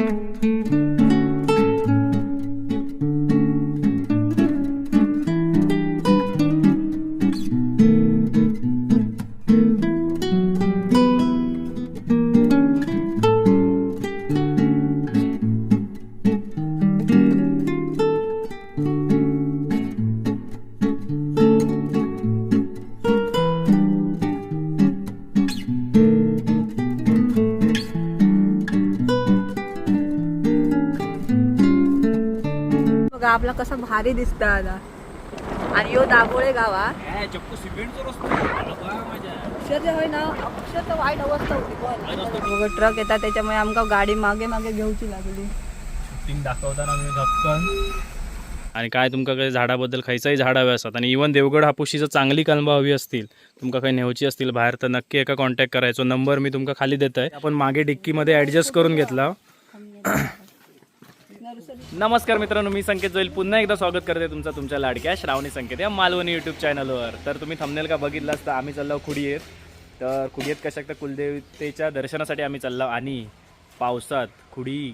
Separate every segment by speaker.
Speaker 1: thank you भारी दिसत आता. आणि यो दाबोळे गावा
Speaker 2: चक्कू सिमेंटचा रस्ता. माझ्या.
Speaker 1: अक्षरशः होय ना अक्षरशः वाईट अवस्था होती पण बघा ट्रक येतात त्याच्यामुळे आमका गाडी मागे मागे घेऊची लागली.
Speaker 2: शूटिंग दाखवताना मी आणि काय तुमका झाडाबद्दल खयचाही झाड हवे असतात. आणि इवन देवगड हापुशीचं चांगली कलमा हवी असतील. तुमका काही नेवची असतील बाहेर तर नक्की एका कॉन्टॅक्ट करायचो. नंबर मी तुमका खाली देत आहे आपण मागे डिक्कीमध्ये ॲडजस्ट करून घेतला. नमस्कार मित्रांनो मी संकेत जोईल. पुन्हा एकदा स्वागत करते तुमचं तुमच्या लाडक्या श्रावणी संकेत या मालवणी यूट्यूब चॅनलवर तर तुम्ही थंबनेल का बघितलास तर आम्ही चाललो खुडीयेत तर खुडियेत कशा तर कुलदेवतेच्या दर्शनासाठी आम्ही चाललो आणि पावसात खुडी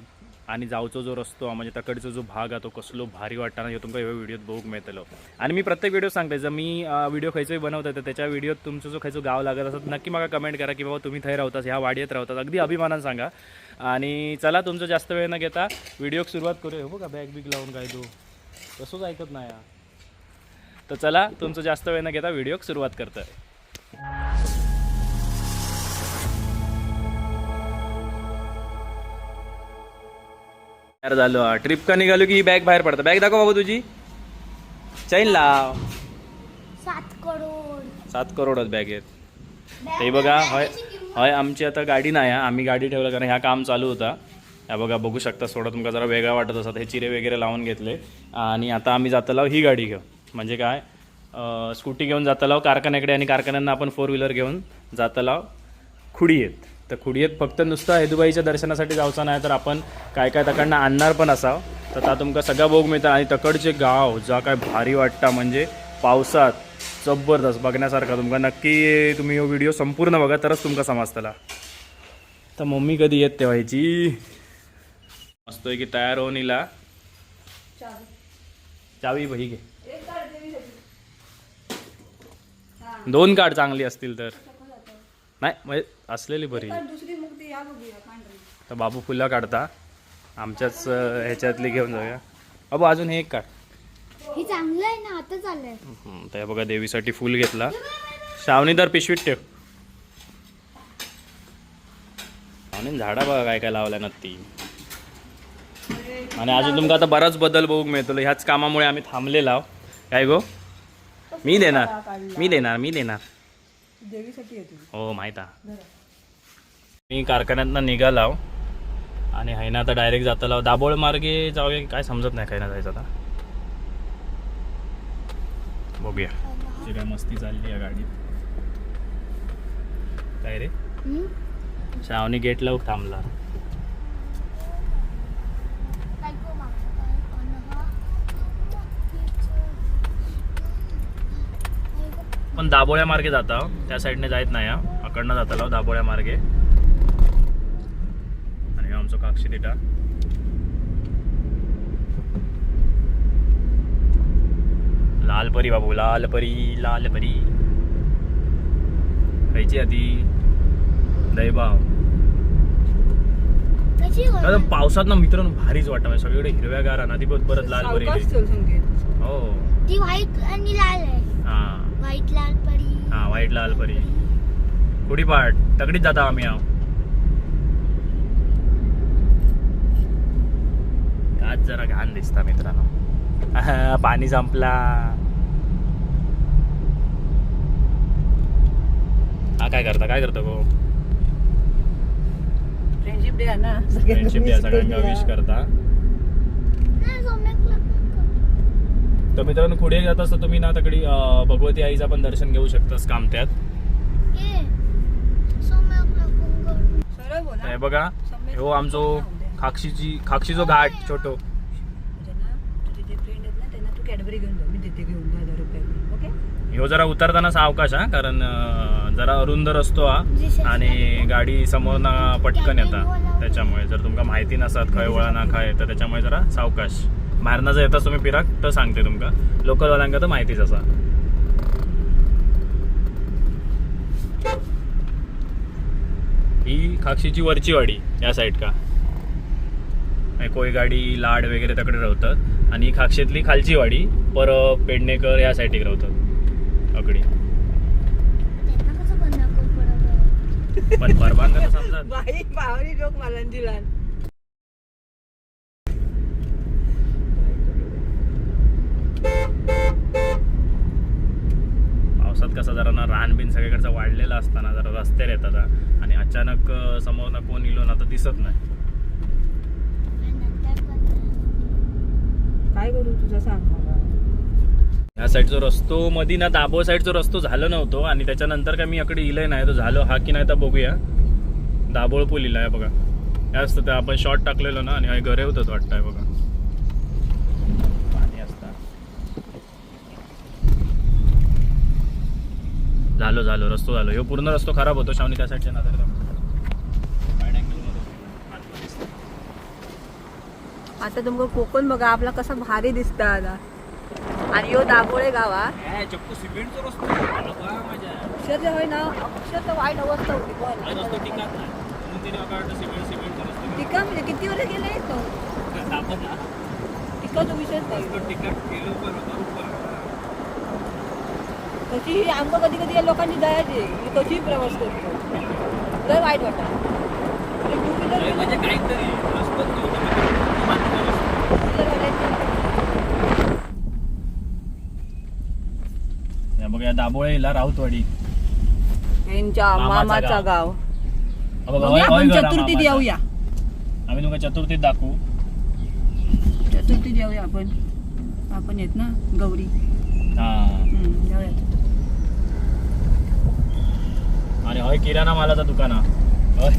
Speaker 2: आणि जावचो जो रस्तो म्हणजे तकडचो जो भाग आहे तो कसलो भारी वाटताना हे तुमका ह्या व्हिडिओत बघूक मेळतलो. आणि मी प्रत्येक व्हिडिओ सांगते जर मी व्हिडिओ खयचोही बनवता तर त्याच्या व्हिडिओत तुमचं जो खयचो गाव लागत असत नक्की मला कमेंट करा की बाबा तुम्ही थंय राहतास ह्या वाडीत राहतात अगदी अभिमानानं सांगा. आणि चला तुमचं जास्त वेळ न घेता व्हिडिओ सुरुवात करूया. हो का बॅग बिग लावून काय तू. तसंच ऐकत नाही. तर चला तुमचं जास्त वेळ न घेता व्हिडिओ सुरुवात करतोय. तयार झालो ट्रिप का निघालो की ही बॅग बाहेर पडतं? बॅग दाखव बाबा तुझी. चैन लाव.
Speaker 3: सात करोड.
Speaker 2: सात करोडच बॅग आहेत. ते बघा हय. हय आमची आता गाडी नाही आहे. आम्ही गाडी ठेवलं कारण ह्या काम चालू होता. ह्या बघा बघू शकता थोडं तुमका जरा वेगळा वाटत असतात हे चिरे वगैरे लावून घेतले. आणि आता आम्ही जातलाव ही गाडी घेऊ म्हणजे काय? स्कूटी घेऊन जातलाव कारखान्याकडे आणि कारखान्यांना आपण फोर व्हीलर घेऊन जातलाव खुडीयेत. तर खुडीयेत फक्त नुसतं हेदुबाईच्या दर्शनासाठी जावचा नाही तर आपण काय काय तकडनं आणणार पण असाव. तर ता तुमका सगळा भोग मिळता. आणि तकडचे गाव जा काय भारी वाटतं. म्हणजे पावसात जबरदस्त बघण्यासारखा तुमका. नक्की तुम्ही हो व्हिडिओ संपूर्ण बघा तरच तुमका समजतला. तर मम्मी कधी येत तेव्हायची मस्त की तयार होऊन इला चावी. भाई घे. दोन कार्ड चांगली असतील तर. नाही म्हणजे असलेली बरी. तर बाबू फुलं काढता. आमच्याच ह्याच्यातली घेऊन जाऊया. बाबू अजून हे एक काढ.
Speaker 3: ही चांगलं आहे ना आता चाललंय.
Speaker 2: हम्म, तर हे बघा देवीसाठी फुल घेतला. श्रावणी तर पिशवीत ठेव. श्रावणी झाडा बघा काय काय लावल्या नक्की आणि अजून तुमका आता बराच बदल बघूक मिळतो ह्याच कामामुळे आम्ही थांबलेला आहो. काय गो? मी देणार. मी देणार मी देणार.
Speaker 1: देवीसाठी येतो.
Speaker 2: हो माहीत आहे. मी कारखान्यातनं निघालाव आणि हैना आता डायरेक्ट जाताला दाबोळ मार्गे जाऊया की काय समजत नाही काय ना जायचं आता. बघूया. जी काय मस्ती चालली या गाडीत. काय रे?
Speaker 3: हम्म?
Speaker 2: श्रावणी गेटला थांबला.
Speaker 3: हा?
Speaker 2: पण दाबोळ्या मार्गे जाता त्या साईडने जायत नाही हा. अकडनं जाताला दाबोळ्या मार्गे. आणि हा आमचो काक्षी तिटा लाल परी बाबू लाल परी लाल परी खायची आधी दैबाव पावसात ना मित्रांनो भारीच वाटतं. सगळीकडे हिरव्यागार आहे ना ती? परत लाल परी हो.
Speaker 3: ती व्हाईट आणि लाल आहे.
Speaker 2: हा.
Speaker 3: व्हाईट लाल परी
Speaker 2: हा वाईट लाल परी कुडीपाट तकडीच जाता आम्ही हा काच जरा घाण दिसता मित्रांनो. आहा, पाणी संपला. हा काय करता काय करता गो?
Speaker 1: फ्रेंडशिप डे आहे ना
Speaker 2: फ्रेंडशिप डे सगळ्यांना विश करता.
Speaker 3: नाही, सौम्यक लग्न
Speaker 2: तर मित्रांनो पुढे जात असता तुम्ही ना तकडी भगवती आईचं पण दर्शन घेऊ शकतास कामत्यात हे बघा हो आमचो खाक्षीची खाक्षीचो घाट छोटो
Speaker 1: म्हणजे ना तुझे जे फ्रेंड आहेत ना त्यांना तू कॅडबरी घेऊन जा मी देते घेऊन जा हजार रुपये ओके?
Speaker 2: ह्यो जरा उतरताना सावकाश हा? कारण अं, जरा अरुंद रस्तो हा. आणि गाडी समोर ना पटकन येता. त्याच्यामुळे जर तुमका माहिती नसत खंय वळा ना काय तर त्याच्यामुळे जरा सावकाश. बाहेरनं जर येता तुम्ही फिराक तर सांगते तुमका. लोकलवाल्यांका तर माहितीच असा. ही खाक्षीची वरची वाडी या साईड का. आणि कोयगाडी लाड वगैरे त्याकडे राहतात आणि खाक्षेतली खालची वाडी पर पेडणेकर या साईडीक राहतात अकडी
Speaker 3: कसं
Speaker 2: पण तर समजा.
Speaker 1: बाई पावरी लोक मला दिला
Speaker 2: पावसात कसा जरा ना रान बिन सगळीकडचा वाढलेला असताना जरा रस्त्यावर येतात. आणि अचानक अं, समोरनं कोण इलो ना तर दिसत नाही
Speaker 3: नंतर पण
Speaker 1: काय करू तुझा सांग मला.
Speaker 2: या साईडचा रस्तो मधी ना दाबो साईडचा रस्तो झालं नव्हतो आणि त्याच्यानंतर काय मी इकडे इलंय नाही तो झालं हा की नाही तर बघूया. दाबोळ पूल आहे बघा. हे असतं ते आपण शॉर्ट टाकलेलो ना आणि हे घरे होतं वाटतंय बघा. पाणी असतं झालो झालो रस्तो झालो. ह्यो पूर्ण रस्तो खराब होतो शावनी त्या साईडच्या नजर
Speaker 1: आता तुमका कोकण बघा आपला कसा भारी दिसता आता. आणि यो दाबोळे गावा
Speaker 2: चक्कू सिमेंटचा रस्तो. झालो का माझ्या
Speaker 1: अक्षरशः होय ना अक्षरशः वाईट अवस्था होती पण टिका म्हणजे किती वर्ष गेले तो. टिकाचा
Speaker 2: उपर.
Speaker 1: कशी आमका कधी कधी या लोकांची दयाची मी कशीही प्रवास करतो. लय वाईट वाटत.
Speaker 2: म्हणजे काहीतरी रस्तोच नव्हता म्हणजे रस्तो. या बघ या दाबोळेला राऊतवाडी.
Speaker 1: यांच्या
Speaker 2: मामाचा
Speaker 1: मामाचा
Speaker 2: गाव.
Speaker 1: गाव.
Speaker 2: बघा,
Speaker 1: बघूया
Speaker 2: होय- होय
Speaker 1: आपण
Speaker 2: घरा
Speaker 1: चतुर्थीत. येऊया.
Speaker 2: आम्ही तुमका चतुर्थीत दाखवू.
Speaker 1: चतुर्थीत येऊया आपण. आपण येत ना गौरी.
Speaker 2: हा.
Speaker 1: हम्म, जाऊया
Speaker 2: आणि होय किराणा मालाचा दुकान हा. होय.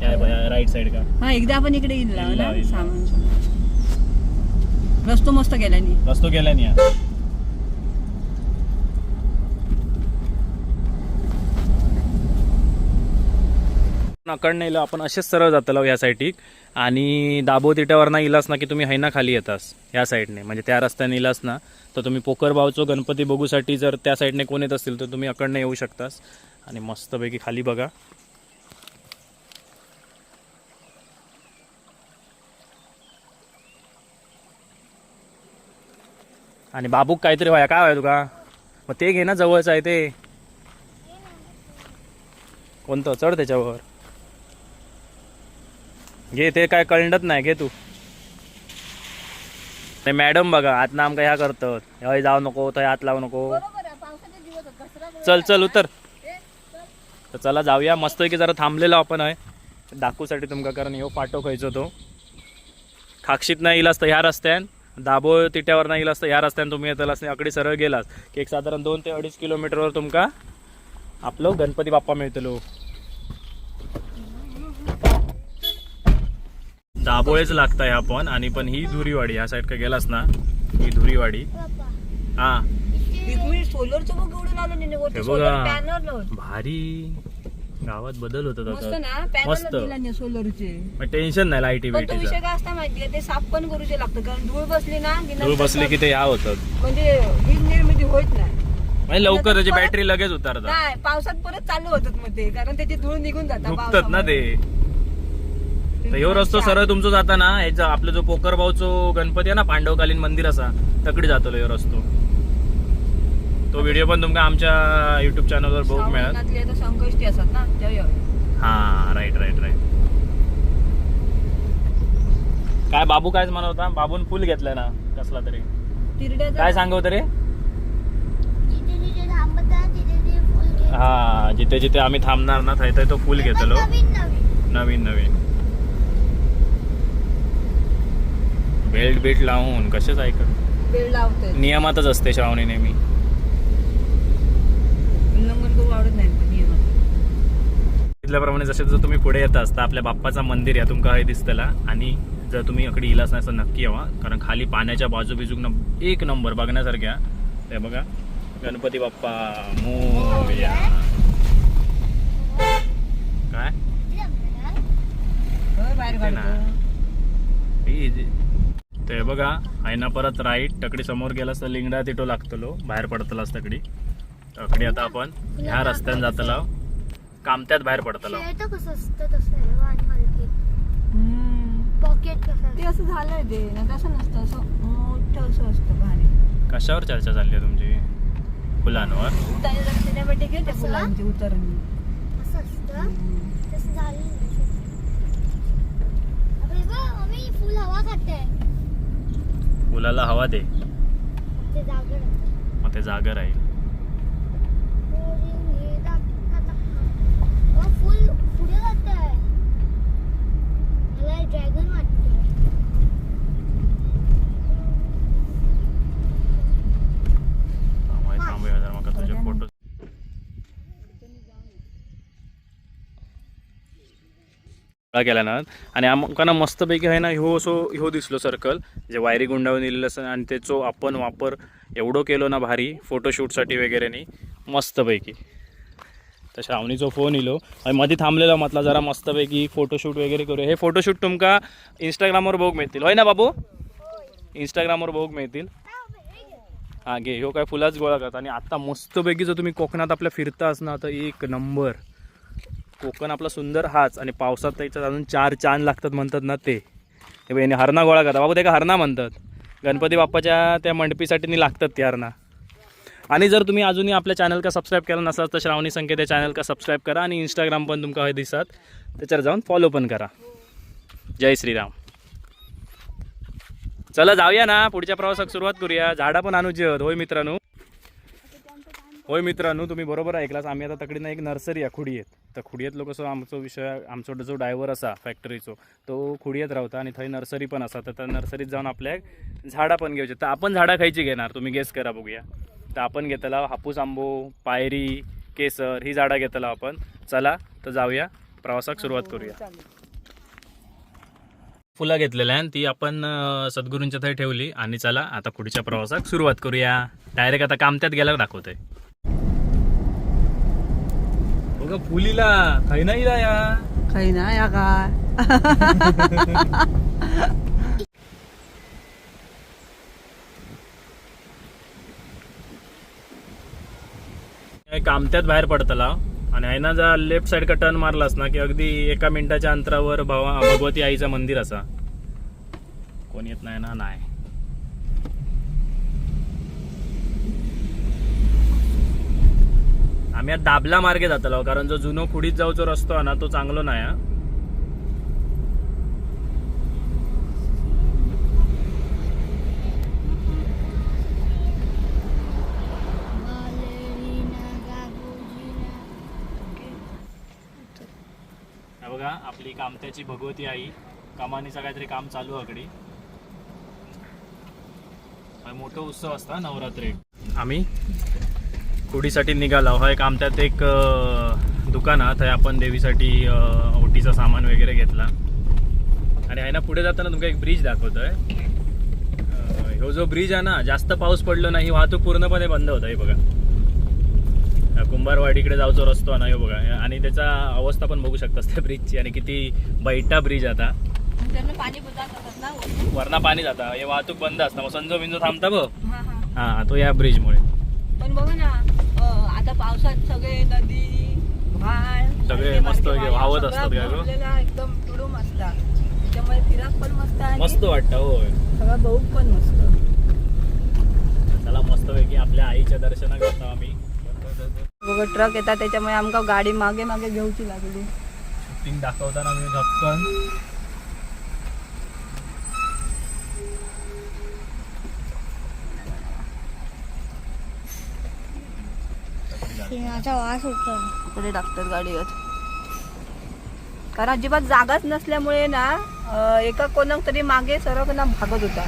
Speaker 2: काय बघा राईट साइड का?
Speaker 1: हा एकदा आपण इकडे येईल
Speaker 2: इल्ला,
Speaker 1: ना
Speaker 2: इल्ला.
Speaker 1: सामान रस्तो मस्त गेल्यानी
Speaker 2: रस्तो गेला नाही हा. अकड नेलं आपण असेच सरळ जातलो या साईडीक आणि दाबो तिट्यावरनं इलास ना की तुम्ही हैना खाली येतास या साईडने. म्हणजे त्या रस्त्याने इलास ना तर तुम्ही पोकरबावचो गणपती बघूसाठी जर त्या साईडने कोण येत असतील तर तुम्ही अकडनं येऊ शकतास. आणि मस्तपैकी खाली बघा. आणि बाबूक काहीतरी व्हाय काय व्हाय तुका? मग ते घे ना जवळच आहे ते. कोणतं? चढ त्याच्यावर. घे ते काय कळणत नाही घे तू. ते मॅडम बघा आत ना आमका ह्या करतात. हय जाऊ नको थंय हात लावू नको. चल चल उतर. तर चला जाऊया मस्त की जरा थांबलेलो आपण आहे दाखवूसाठी तुमका कारण ह्यो फाटो खायचो तो. खाक्षीत नाही इलास तर ह्या रस्त्यान दाबोळ तिट्यावर नाही इलास तर ह्या रस्त्यान तुम्ही येतलास नाही अकडे सरळ गेलास. की एक साधारण दोन ते अडीच किलोमीटरवर तुमका आपलं गणपती बाप्पा मिळतलो. दाबोळेच लागताय आपण आणि पण ही धुरीवाडी ह्या साईड का गेलास ना ही धुरीवाडी. हा.
Speaker 1: सोलरचं मग एवढं लावलं नाही
Speaker 2: हे
Speaker 1: वरती
Speaker 2: बघा.
Speaker 1: सोलर पॅनल
Speaker 2: भारी. गावात बदल होतात
Speaker 1: मस्त
Speaker 2: आता मस्त.
Speaker 1: पॅनल दिला नाही सोलरचे
Speaker 2: मग टेन्शन नाही लाईटी
Speaker 1: पण तो विषय
Speaker 2: बिटीचा
Speaker 1: काय असता माहितीये ते साफ पण करूचे लागतं कारण धूळ बसली ना की
Speaker 2: धूळ
Speaker 1: नंतर
Speaker 2: बसली की ते या होतात.
Speaker 1: म्हणजे वीज निर्मिती होत नाही.
Speaker 2: म्हणजे लवकर त्याची बॅटरी लगेच उतारतात.
Speaker 1: नाही पावसात परत चालू होतात मग ते कारण त्याची धूळ निघून जातात
Speaker 2: दुखतात ना ते. तर ह्यो रस्तो सरळ तुमचं जाता ना ह्याचा आपलं जो पोकरभाऊचो गणपती आहे ना पांडवकालीन मंदिर असा तकडी जातो ह्यो रस्तो. तो व्हिडिओ पण तुमका आमच्या युट्यूब चॅनलवर बघू मिळत
Speaker 1: श्रावणातले आता संकष्टी असतात ना तेव्हा
Speaker 2: हा राईट राईट राईट काय बाबू कायच म्हणत होता? बाबून फुल घेतलाय ना कसला तरी.
Speaker 1: तिरड्याचा
Speaker 2: काय सांगव तरी?
Speaker 3: जिथे जिथे थांबत आहे तिथे ते फुल घे
Speaker 2: हा जिथे जिथे आम्ही थांबणार ना थंय तो फुल घेतलो.
Speaker 3: नवीन नवीन.
Speaker 2: नवीन नवीन. बेल्ट बीट लावून कसेच ऐकत
Speaker 1: वेळ लावतोय
Speaker 2: नियमातच असते श्रावणी नेहमी.
Speaker 1: उल्लंघन करू आवडत नाही पण नियमात.
Speaker 2: सांगितल्याप्रमाणे जसे जर तुम्ही पुढे येत असता आपल्या बाप्पाचा मंदिर या तुमका हे दिसतला आणि जर तुम्ही इकडे इलाच नाही तर नक्की यावा. कारण खाली पाण्याच्या बाजू बिजूक एक नंबर बघण्यासारख्या ते बघा गणपती बाप्पा मोरया. काय?
Speaker 1: होय, बाहेर
Speaker 2: ते ना.
Speaker 1: काढतो.
Speaker 2: ही जी- ते बघा आहे ना परत राईट तकडी समोर गेलास तर लिंगडा तिटो लागतलो बाहेर पडतलास तकडी तकडी आता आपण ह्या रस्त्याने जातला कामत्यात बाहेर पडतला
Speaker 3: खेळतं कसं असतं तसं आहे हो, आणि हलकी.
Speaker 1: हम्म.
Speaker 3: पॉकेट कसं
Speaker 1: ते असं झालंय ते ना तसं नसतं असं मोठं असं असतं भारी.
Speaker 2: कशावर चर्चा चालली आहे तुमची? फुलांवर?
Speaker 1: फुलांची उतरणी.
Speaker 3: असं असतं? तसं झालं फुल हवा खाते
Speaker 2: फुलाला हवा दे. मग ते जागा राहील
Speaker 3: हे
Speaker 2: थांबूया जरा मग तुझे फोटो केला ना. आणि आमकांना मस्तपैकी आहे ना ह्यो असो ह्यो दिसलो सर्कल जे वायरी गुंडावून दिलेलं असं आणि त्याचो आपण वापर एवढो केलो ना भारी फोटोशूटसाठी वगैरे नी मस्तपैकी. तर श्रावणीचो फोन इलो. आणि मध्ये थांबलेला म्हटला जरा मस्तपैकी फोटोशूट वगैरे करू हे फोटोशूट तुमका इंस्टाग्रामवर बघूक मिळतील. होय ना बाबू? इंस्टाग्रामवर बघूक मिळतील. हां घे. ह्यो काय फुलाच गोळा करता आणि आत्ता मस्तपैकी जर तुम्ही कोकणात आपल्या फिरता ना तर एक नंबर. कोकण आपला सुंदर हाच आणि पावसात त्याच्यात अजून चार चांद लागतात म्हणतात ना ते. हे याने हरणा गोळा करतात. बाबू ते का हरणा म्हणतात? गणपती बाप्पाच्या त्या मंडपीसाठी लागतात ते हरणा. आणि जर तुम्ही अजूनही आपल्या चॅनल का सबस्क्राईब केला नसाल तर श्रावणी संकेत या चॅनल का सबस्क्राईब करा आणि इंस्टाग्राम पण तुमका हय दिसत त्याच्यावर जाऊन फॉलो पण करा. जय श्रीराम. चला जाऊया ना. पुढच्या प्रवासाक सुरुवात करूया. झाडा पण आणू आहेत होय मित्रांनो? होय मित्रांनो तुम्ही बरोबर ऐकलास आम्ही आता तकडीनं एक नर्सरी आहे खुडीयेत. तर खुडीयेत लोक कसं आमचो विषय आमचो जो ड्रायव्हर असा फॅक्टरीचो तो खुडीयेत रावता आणि थंय नर्सरी पण असा तर त्या नर्सरीत जाऊन आपल्याक झाडा पण घेऊचे तर आपण झाडा खायची घेणार तुम्ही गेस करा बघूया. तर आपण घेतला हापूस आंबो पायरी केसर ही झाडा घेतला आपण. चला तर जाऊया प्रवासाक सुरुवात करूया. फुलं घेतलेल्या आहे ती आपण अं, सद्गुरूंच्या थंय ठेवली. आणि चला आता पुढच्या प्रवासाक सुरुवात करूया. डायरेक्ट आता कामत्यात गेल्यावर दाखवतोय. बघा फुलीला नाही या.
Speaker 1: काही ना या काय?
Speaker 2: कामत्यात बाहेर पडतला. आणि आहे ना जर लेफ्ट साईड का टर्न मारलास ना की अगदी एका मिनिटाच्या अंतरावर भवा भगवती आईचं मंदिर असा. कोण येत नाही ना नाही. आम्ही आता दाबला मार्गे जातलो कारण जो जुनो खुडीत जाऊचो रस्तो आहे ना तो चांगलो नाही हा. बघा आपली कामत्याची भगवती आई कामानीचा काहीतरी काम चालू आहे मोठा उत्सव असता नवरात्री. आम्ही? कुडीसाठी निघालो. हा एक आमच्यात एक अं, दुकान आहे. थंय आपण देवीसाठी ओटीचं सामान वगैरे घेतला. आणि आहे ना पुढे जाताना तुमका एक ब्रिज दाखवतोय. ह्यो जो ब्रिज आहे ना जास्त पाऊस पडलो नाही वाहतूक पूर्णपणे बंद होता हे बघा. कुंभारवाडीकडे जाऊचो रस्तो आहे ना ह्यो बघा. आणि त्याचा अवस्था पण बघू शकतास त्या ब्रिजची आणि किती बैठा ब्रिज आता. वरना. पाणी जाता. हे वाहतूक बंद असतं. मग संजो बिंजो थांबता बघ.
Speaker 1: हा हा.
Speaker 2: हा तो या ब्रिजमुळे
Speaker 1: पण बघा ना आता पावसात सगळे नदी भाळ
Speaker 2: सगळे मस्त असतात काय
Speaker 1: एकदम तुडूम त्याच्यामुळे फिराक पण मस्त आणि
Speaker 2: मस्त वाटतं होय.
Speaker 1: सगळं बघूक पण मस्त.
Speaker 2: चला मस्तपैकी आपल्या आईच्या दर्शनात जातो आम्ही.
Speaker 1: बघा ट्रक येतात त्याच्यामुळे आमका गाडी मागे मागे घेऊची लागली.
Speaker 2: शूटिंग दाखवताना मी धपकन
Speaker 3: शेणाचा वास होतो
Speaker 1: इकडे टाकतात गाडीवर. कारण अजिबात जागाच नसल्यामुळे ना एका कोणाक तरी मागे सरक ना भागत होता.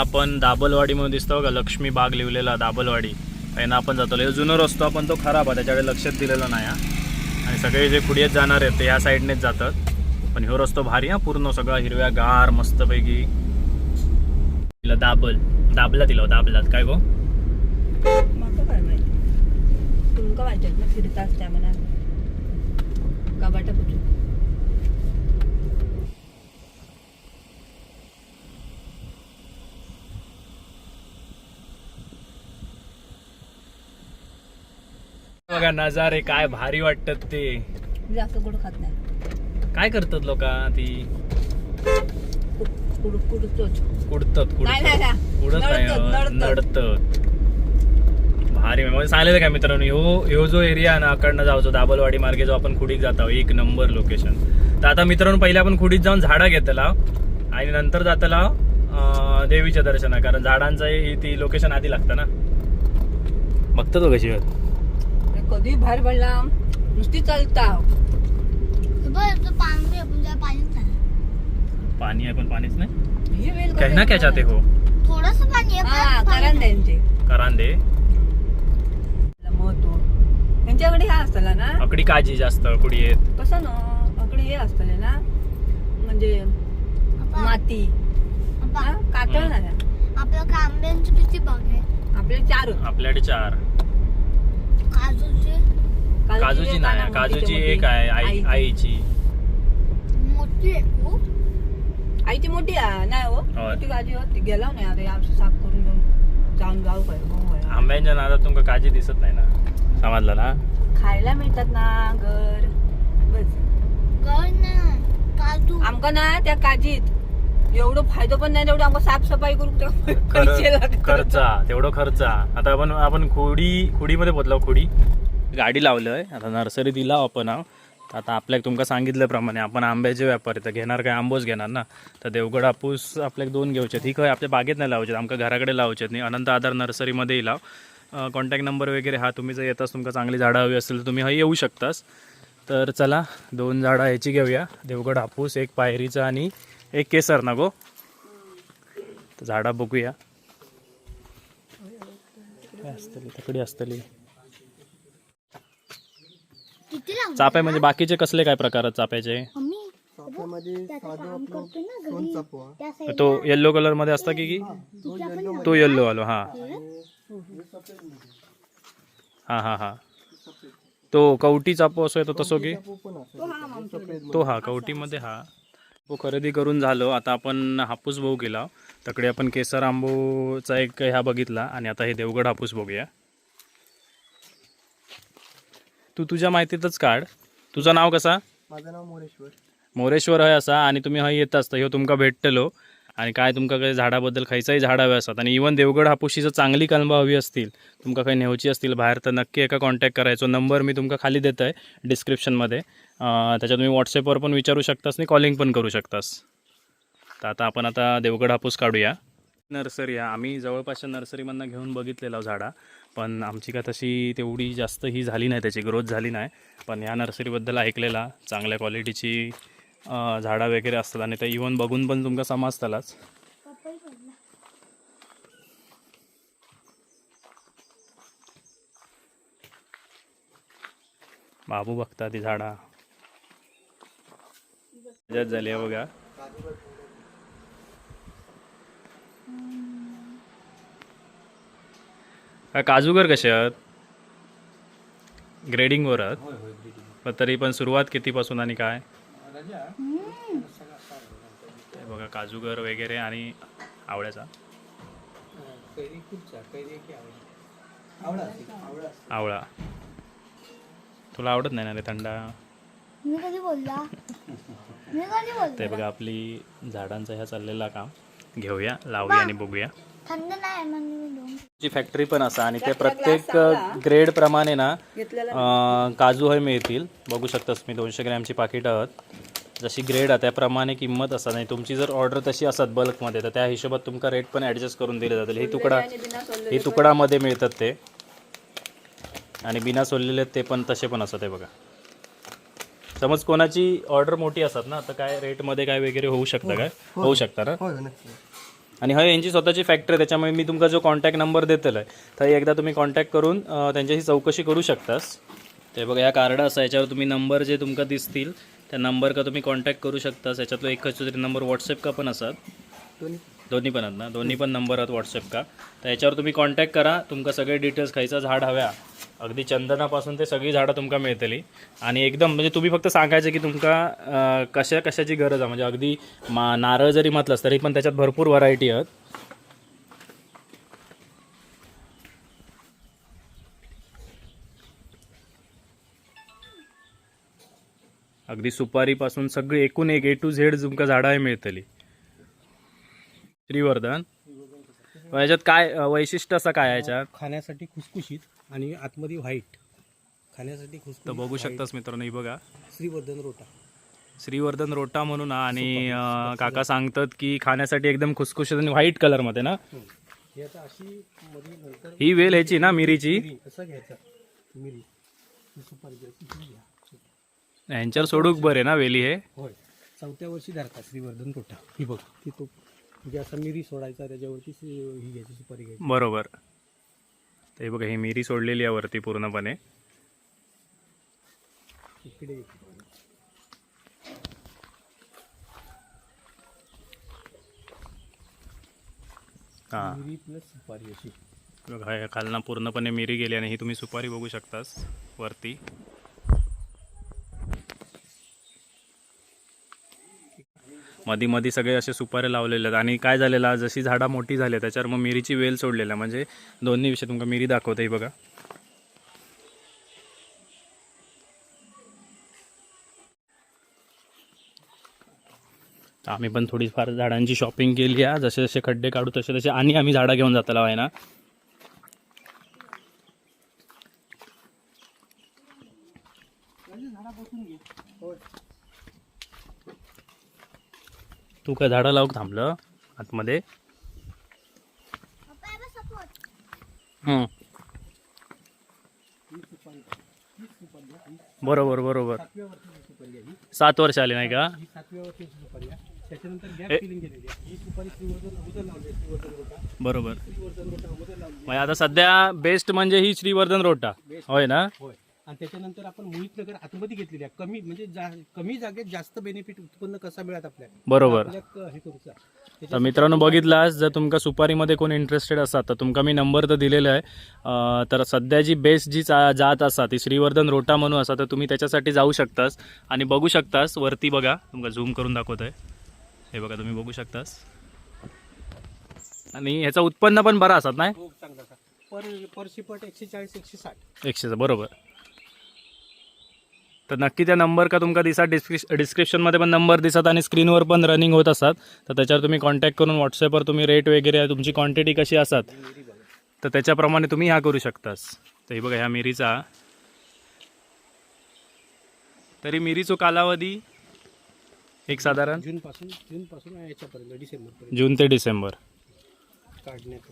Speaker 2: आपण दाबलवाडी म्हणून दिसतो का लक्ष्मी बाग लिहिलेला दाबलवाडी. ना आपण जातो हे जुनं रस्तो आपण तो खराब आहे त्याच्याकडे लक्षात दिलेलं नाही हा. आणि सगळे जे खुडीत जाणार आहेत ते ह्या साईडनेच जातात. पण ह्यो रस्तो भारी हा पूर्ण सगळा हिरव्या गार मस्तपैकी. तिला दाबल. दाबला तिला दाबलात. काय गो?
Speaker 1: त्या मना कबाटा पुचू
Speaker 2: बघा? नजारे काय भारी वाटतात ते.
Speaker 1: जास्त गोड खात नाही.
Speaker 2: काय करतात लोक ती?
Speaker 1: कुड कुडतोच.
Speaker 2: कुडतात. कुडत नाही
Speaker 1: नडतात,
Speaker 2: अं,
Speaker 1: नडतात.
Speaker 2: नडतात भारी म्हणजे सांगितलं काय मित्रांनो ह्यो ह्यो जो एरिया आहे ना अकडनं जायचो दाबलवाडी मार्गे जो आपण खुडीत जातो एक नंबर लोकेशन तर आता मित्रांनो पहिले आपण खुडीत जाऊन झाडा घेतला आणि नंतर जातला देवीच्या दर्शना कारण झाडांचं ही ती लोकेशन आधी लागतं ना. बघतो तो कशी
Speaker 1: कधी बाहेर पडला नुसती चालता
Speaker 3: पाणी
Speaker 2: आहे पण पाणीच नाही.
Speaker 1: हे
Speaker 2: कहना क्या चाहते हो?
Speaker 3: थोडस पाणी
Speaker 1: हा
Speaker 2: करांदे
Speaker 1: त्यांच्याकडे हा असतला ना?
Speaker 2: अकडी काजी जास्त कुडी येत?
Speaker 1: कसं ना? अकडे हे असतले ना म्हणजे माती. हा? कातळ ना
Speaker 3: आपल्या आंब्यांची किती बाग आहे
Speaker 1: आपले चार.
Speaker 2: आपल्याकडे चार.
Speaker 3: काजूची.
Speaker 2: काजूची
Speaker 1: एक
Speaker 2: नाही
Speaker 1: आहे ना,
Speaker 2: काजूची एक आहे आई. आईची.
Speaker 3: मोठी आहे खूप.
Speaker 1: आईची मोठी आहे नाही हो.
Speaker 2: होय.
Speaker 1: मोठी काजी होती गेला नाही आता आमचं साफ करून घेऊन जाऊन जाऊ काय.
Speaker 2: आंब्यांच्या नादात तुमका काजी दिसत नाही ना? समजलं ना?
Speaker 1: खायला मिळतात ना घर. बस.
Speaker 3: गळ ना काजू.
Speaker 1: आमका ना त्या काजीत एवढं फायदा पण नाही तेवढं आमका साफसफाई लागतात.
Speaker 2: खर्चा तेवढं खर्चा. आता आपण आपण खोडी खोडीमध्ये पोचलो खोडी. गाडी लावलंय. आता नर्सरी दिला आपण हा. आता आपल्याक तुमका सांगितल्याप्रमाणे आपण आंब्याचे व्यापारी तर घेणार काय? आंबोच घेणार ना? तर देवगड हापूस आपल्याक दोन घेऊचे ही काय आपल्या बागेत नाही लावचे आमका घराकडे लावचे नाही. अनंत आधार नर्सरीमध्येही लाव. कॉन्टॅक्ट नंबर वगैरे हा तुम्ही जर येतास तुमका चांगली झाडं हवी असेल तर तुम्ही हा येऊ शकतास. तर चला दोन झाडं ह्याची घेऊया. देवगड हापूस एक पायरीचं आणि एक केसर ना गो? तर झाडं बघूया. काय असतली तकडी असतली.
Speaker 3: किती लावलं
Speaker 2: चापे म्हणजे बाकीचे कसले काय प्रकार आहेत चाप्याचे? तो येल्लो कलरमध्ये असता की की? तो येल्लो आलो हा. हा हा हा. तो कवटी चापो असो तो तसो की? तो हा कवटीमध्ये हा. तो खरेदी करून झालो. आता आपण हापूस बघू गेला. तकडे आपण केसर आंबोचा एक ह्या बघितला आणि आता हे देवगड हापूस बघूया. तू तुझ्या माहितीतच काढ. तुझं नाव कसा?
Speaker 4: माझं नाव मोरेश्वर.
Speaker 2: मोरेश्वर हय असा. आणि तुम्ही हय येत असता. ह्यो तुमका भेटतलो आणि काय तुमका काही झाडाबद्दल खयचाही झाड हवे असतात. आणि इवन देवगड हापुशी जर चांगली कलमा हवी असतील तुमका काही नेवची असतील बाहेर तर नक्की एका कॉन्टॅक्ट करायचो. नंबर मी तुमका खाली देत आहे डिस्क्रिप्शनमध्ये त्याच्यात तुम्ही व्हॉट्सअपवर पण विचारू शकतास आणि कॉलिंग पण करू शकतास. तर आता आपण आता देवगड हापूस काढूया. नर्सरी आहे आम्ही जवळपासच्या नर्सरीमधनं घेऊन बघितलेलं झाडा. पण आमची का तशी तेवढी जास्त ही झाली नाही त्याची ग्रोथ झाली नाही. पण ह्या नर्सरीबद्दल ऐकलेला चांगल्या क्वालिटीची झाडं वगैरे असतात आणि ते इवन बघून पण तुमका समजतालाच. बाबू बघता ती झाडा. त्याच्यात झाली आहे बघा. का काजूगर कसे आहात? ग्रेडिंगवर आहात. तरी पण सुरुवात कितीपासून आणि काय? हे बघा काजूगर वगैरे आणि आवळ्याचा. आवळा तुला आवडत नाही ना रे थंडा?
Speaker 3: मी कधी बोलला? मी कधी
Speaker 2: ते बघा आपली झाडांचा ह्या चाललेला काम. घेऊया लावूया आणि बघूया.
Speaker 3: थंड नाही मी दोन
Speaker 2: ची फॅक्टरी पण असा आणि ते प्रत्येक ग्रेड प्रमाणे ना काजू हे मिळतील. बघू शकतास मी दोनशे ग्रॅमची पाकिटं आहात. जशी ग्रेड आहे त्याप्रमाणे किंमत असतात आणि तुमची जर ऑर्डर तशी असत बल्कमध्ये तर त्या हिशोबात तुमका रेट पण ॲडजस्ट करून दिले जातील. ही तुकडा ही तुकडामध्ये मिळतात ते. आणि बिना सोललेले ते पण तसे पण असतात हे बघा. समज कोणाची ऑर्डर मोठी असतात ना तर काय रेटमध्ये काय वगैरे होऊ शकतं काय? होऊ शकतं ना? आणि हय यांची स्वतःची फॅक्टरी आहे त्याच्यामुळे मी तुमका जो कॉन्टॅक्ट नंबर देतलो आहे तर एकदा तुम्ही कॉन्टॅक्ट करून त्यांच्याशी चौकशी करू शकतास. ते बघा या कार्ड असा याच्यावर तुम्ही नंबर जे तुमका दिसतील त्या नंबर का तुम्ही कॉन्टॅक्ट करू शकतास. याच्यातलो एकच तरी नंबर व्हॉट्सअप का पण असतात.
Speaker 4: दोन्ही?
Speaker 2: दोन्ही पण आहेत ना? दोन्ही पण नंबर आहेत व्हॉट्सअप का तर याच्यावर तुम्ही कॉन्टॅक्ट करा. तुमका सगळे डिटेल्स खायचं झाड हव्या. अगदी चंदनापासून ते सगळी झाडं तुमका मिळतली. आणि एकदम म्हणजे तुम्ही फक्त सांगायचं की तुमका कशा कशाची गरज आहे? म्हणजे अगदी मा नारळ जरी म्हटलंस तरी पण त्याच्यात भरपूर व्हरायटी आहेत. अगदी सुपारीपासून सगळी एकूण एक ए टू झेड तुमका झाडं मिळतली. श्रीवर्धन याच्यात काय अं, वैशिष्ट्य असं काय आहे याच्यात?
Speaker 4: खाण्यासाठी खुसखुशीत आणि आतमध्ये व्हाईट. खाण्यासाठी
Speaker 2: तर
Speaker 4: खुसखुशीत
Speaker 2: बघू शकतास मित्रांनो ही बघा.
Speaker 4: श्रीवर्धन रोटा.
Speaker 2: श्रीवर्धन रोटा म्हणून हा आणि अं, काका सांगतात की खाण्यासाठी एकदम खुसखुशीत आणि व्हाईट कलरमध्ये ना?
Speaker 4: ही आता अशी मध्ये नंतर
Speaker 2: ही वेल ह्याची ना मिरीची?
Speaker 4: मिरी. असं घ्यायचं. मिरी. ही सुपारी घ्यायची ही घ्या.
Speaker 2: ह्यांच्यावर सोडूक बरे ना वेली हे?
Speaker 4: होय. चौथ्या वर्षी धरतात श्रीवर्धन रोटा ही बघ ती तो म्हणजे असा मिरी सोडायचा त्याच्यावरती ही घ्यायची सुपारी घ्यायची.
Speaker 2: बरोबर. तर हे बघा ही मिरी सोडलेली आहे वरती पूर्णपणे.
Speaker 4: इकडे.
Speaker 2: हां.
Speaker 4: मिरी प्लस सुपारी अशी.
Speaker 2: बघा खालना पूर्णपणे मिरी गेली आणि ही तुम्ही सुपारी बघू शकतास वरती. मधी मधी सगळे असे सुपारे लावलेले आहेत. आणि काय झालेलं जशी झाडा मोठी झाली त्याच्यावर मग मिरीची वेल सोडलेला म्हणजे दोन्ही विषय तुमका मिरी दाखवते ही बघा. आम्ही पण थोडीफार झाडांची शॉपिंग केली आहे. जसे जसे खड्डे काढू तसे तसे आणि आम्ही झाडं घेऊन जाताला आहे ना. तू काय झाडं लावून थांबलं आतमध्ये? बरोबर बरोबर. सात वर्ष आले नाही का? बरोबर. म्हणजे आता सध्या बेस्ट म्हणजे ही श्रीवर्धन रोटा होय ना?
Speaker 4: होय. आणि त्याच्यानंतर आपण मोहित नगर आतमध्ये घेतलेली आहे. कमी म्हणजे जा, कमी जागेत जास्त बेनिफिट उत्पन्न कसा मिळत आपल्याला?
Speaker 2: बरोबर.
Speaker 4: आपल्या क- हे करूचा
Speaker 2: तर मित्रांनो बघितलास जर तुमका सुपारीमध्ये कोण इंटरेस्टेड असतात तर तुमका मी नंबर तर दिलेला आहे. अं, तर सध्या जी बेस्ट जी चा जात असा ती श्रीवर्धन रोटा म्हणून असा तर तुम्ही त्याच्यासाठी जाऊ शकतास. आणि बघू शकतास वरती बघा तुमका झूम करून दाखवत आहे हे बघा तुम्ही बघू शकतास. आणि ह्याचं उत्पन्न पण बरं असतात नाही?
Speaker 4: खूप चांगला असा. पर पर शिपट एकशे चाळीस एकशे साठ.
Speaker 2: एकशेचं बरोबर. तर नक्की त्या नंबर का तुमका दिसत डिस्क्रिप डिस्क्रिप्शनमध्ये पण नंबर दिसत आणि स्क्रीनवर पण रनिंग होत असतात. तर त्याच्यावर तुम्ही कॉन्टॅक्ट करून व्हॉट्सअपवर तुम्ही रेट वगैरे तुमची क्वांटिटी कशी असतात तर त्याच्याप्रमाणे तुम्ही ह्या करू शकतास. तर हे बघा ह्या मिरीचा. तरी मिरीचो कालावधी एक साधारण
Speaker 4: जून पासून जून पासून याच्यापर्यंत डिसेंबर
Speaker 2: जून ते डिसेंबर.
Speaker 4: काढण्यात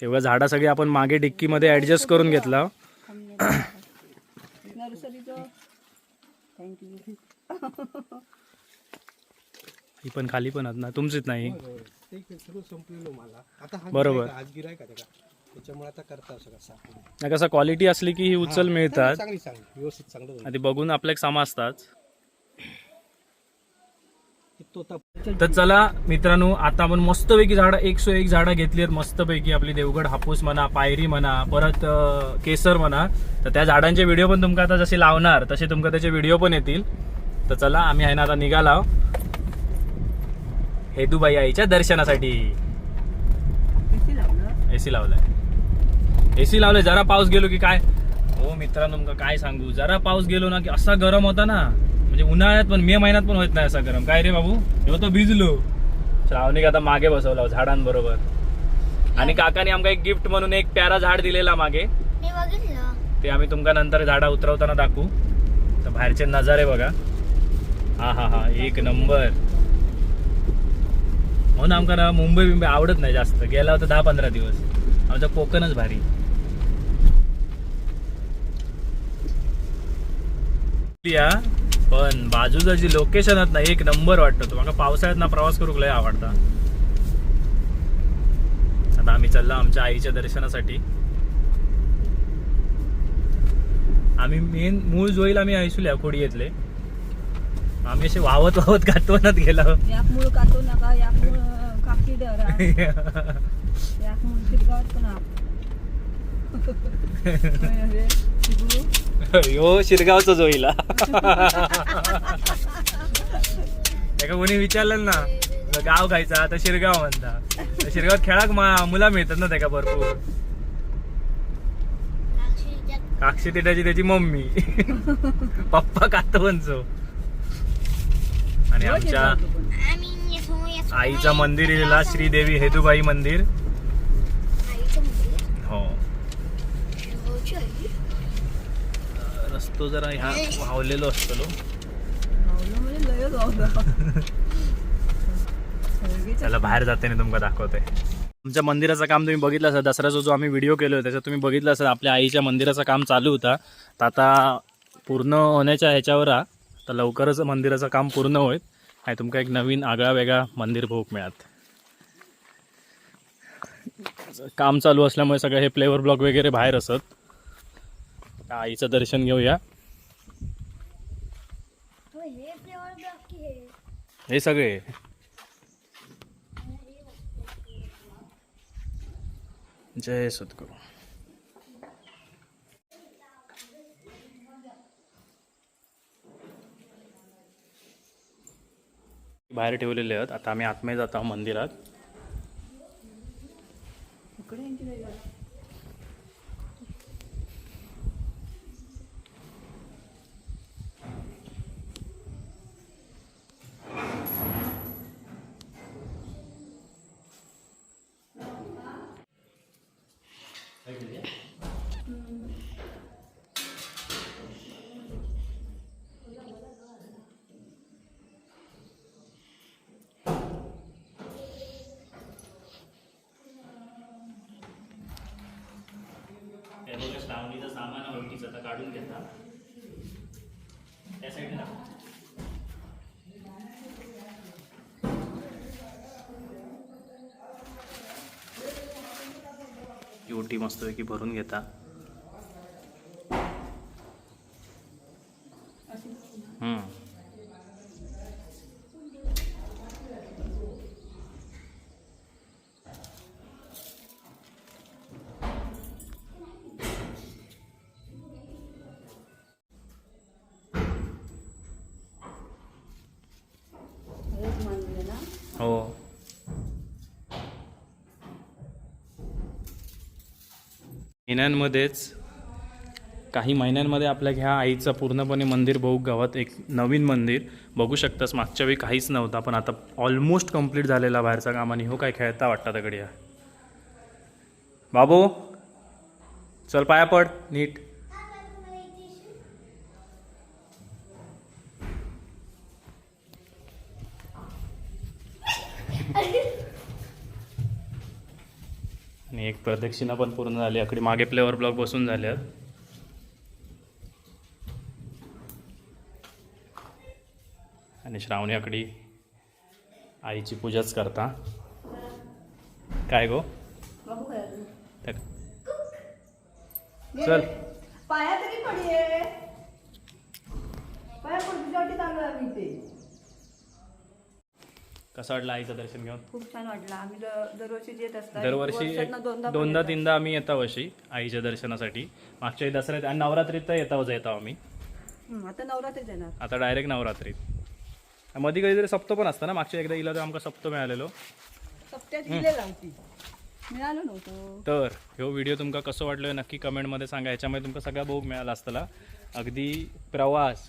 Speaker 2: तेव्हा झाडं सगळी आपण मागे डिक्कीमध्ये ॲडजस्ट करून घेतला. ही पण खाली पण आहेत ना तुमचीच नाही.
Speaker 4: मला. आता हा
Speaker 2: बरोबर. कसं क्वालिटी असली की ही उचल मिळतात. बघून आपल्याला समजतात
Speaker 4: तोता
Speaker 2: तर चला मित्रांनो आता आपण मस्तपैकी झाडं एकशे एक झाडं घेतली आहेत. मस्तपैकी आपली देवगड हापूस म्हणा पायरी म्हणा परत केसर म्हणा. तर त्या झाडांचे व्हिडिओ पण तुमका आता जसे लावणार तसे तुमका त्याचे व्हिडिओ पण येतील. तर चला आम्ही आहे ना आता निघाला हेदूबाई आईच्या दर्शनासाठी. एसी लावलाय. एसी लावलाय. जरा पाऊस गेलो की काय? हो मित्रांनो तुमका काय सांगू? जरा पाऊस गेलो ना की असा गरम होता ना. म्हणजे उन्हाळ्यात पण मे महिन्यात पण होत नाही असा गरम. काय रे बाबू? हे तो भिजलो. श्रावणिक आता मागे बसवला झाडांबरोबर. आणि काकाने आमका एक गिफ्ट म्हणून एक प्यारा झाड दिलेला मागे. ते आम्ही तुमका नंतर झाडा उतरवताना दाखवू. तर बाहेरचे नजारे बघा. हा हा हा एक नंबर. म्हणून आमका ना मुंबई बिंबई आवडत नाही जास्त. गेला होता दहा पंधरा दिवस. आमचं कोकणच भारी. या. पण बाजूचं जी लोकेशन आहेत ना एक नंबर वाटतं तुम्हाला पावसाळ्यात ना प्रवास करू लय आवडता. आता आम्ही चाललो आमच्या आईच्या दर्शनासाठी. आम्ही मेन मूळ जोईल आम्ही ऐसुल्या खोडी येतले आम्ही असे वावत वावत गातवनात गेलो.
Speaker 1: याक मूळ कातो नका डरा याक मूळ शिरगावात पण आप होय रे, शिबू.
Speaker 2: यो शिरगावचा जोईला त्याका कोणी विचारलं ना गाव खायचा आता शिरगाव म्हणता तर शिरगावात खेळाक मा- मुला मिळतात ना त्याका भरपूर काक्षी तिटाची त्याची मम्मी पप्पा कातवंचो आणि आमच्या. आईचा मंदिर श्रीदेवी हेदुबाई मंदिर
Speaker 3: आईचं मंदिर.
Speaker 2: हो. रस्तो जरा ह्या
Speaker 1: भावलं. सगळीच
Speaker 2: त्याला बाहेर जाताना तुमका दाखवते आमच्या मंदिराचं काम तुम्ही बघितलं असेल दसऱ्याचा जो आम्ही व्हिडिओ केलो त्याच्यात तुम्ही बघितलं असेल आपल्या आईच्या मंदिराचं काम चालू होता. तर आता पूर्ण होण्याच्या ह्याच्यावर हा तर लवकरच मंदिराचं काम पूर्ण होईल. आणि तुमका एक नवीन आगळा वेगळा मंदिर बघूक मिळत काम चालू असल्यामुळे सगळं हे फ्लेवर ब्लॉक वगैरे बाहेर असत. त्या आईचं दर्शन घेऊया.
Speaker 3: हो, हे हे?
Speaker 2: हे सगळे. जय सद्गुरू. बाहेर ठेवलेले आहेत. आता आम्ही आतमध्ये जात आहोत मंदिरात.
Speaker 1: इकडे बघा
Speaker 2: श्रावणीचं सामान ओळखीचं आता काढून घेता. त्या साईडला ओटी मस्तपैकी भरून घेता. महिन्यांमध्येच काही महिन्यांमध्ये आपल्या ह्या आईचं पूर्णपणे मंदिर बघू गावात एक नवीन मंदिर. बघू शकतास मागच्या वेळी काहीच नव्हता पण आता ऑलमोस्ट कंप्लीट झालेला बाहेरचा काम आणि हो काय खेळता वाटतं दगडी बाबू चल पाया पड नीट. प्रदक्षिणा पण पूर्ण झाली. आकडे मागे प्लेवर ब्लॉक बसून झाले आहेत आणि श्रावणी आकडी आईची पूजाच करता. काय गो? चल.
Speaker 1: पाया तरी पडे पाया पड तुझ्यासाठी चालू आहे आम्ही इथे
Speaker 2: कसं वाटलं आईचं दर्शन घेऊन?
Speaker 1: खूप छान वाटलं. आम्ही दर- दरवर्षी येत असतात
Speaker 2: दरवर्षी एक
Speaker 1: वर्षातनं दोनदा पण
Speaker 2: दोनदा
Speaker 1: येतात.
Speaker 2: तीनदा आम्ही येतो अशी आईच्या दर्शनासाठी. मागच्या वेळी दसऱ्यात आणि नवरात्रीत तर येता येतो आम्ही.
Speaker 1: आता नवरात्रीच येणार.
Speaker 2: आता डायरेक्ट नवरात्रीत. मध्ये कधीतरी सप्तो पण असतं ना मागच्या एकदा इला तर आमका सप्तो मिळालेलो.
Speaker 1: सप्त्यात दिलेला होती मिळालं नव्हतं.
Speaker 2: तर ह्यो व्हिडिओ तुमका कसं वाटलं नक्की कमेंटमध्ये सांगा. ह्याच्यामध्ये तुमका सगळा भोग मिळाला असताना अगदी प्रवास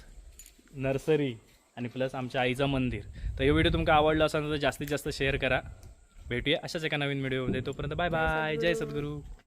Speaker 2: नर्सरी आणि प्लस आमच्या आईचं मंदिर. तर हे व्हिडिओ तुमका आवडला असेल तर जास्तीत जास्त शेअर करा. भेटूया अशाच एका नवीन व्हिडिओमध्ये तोपर्यंत बाय बाय जय सद्गुरू.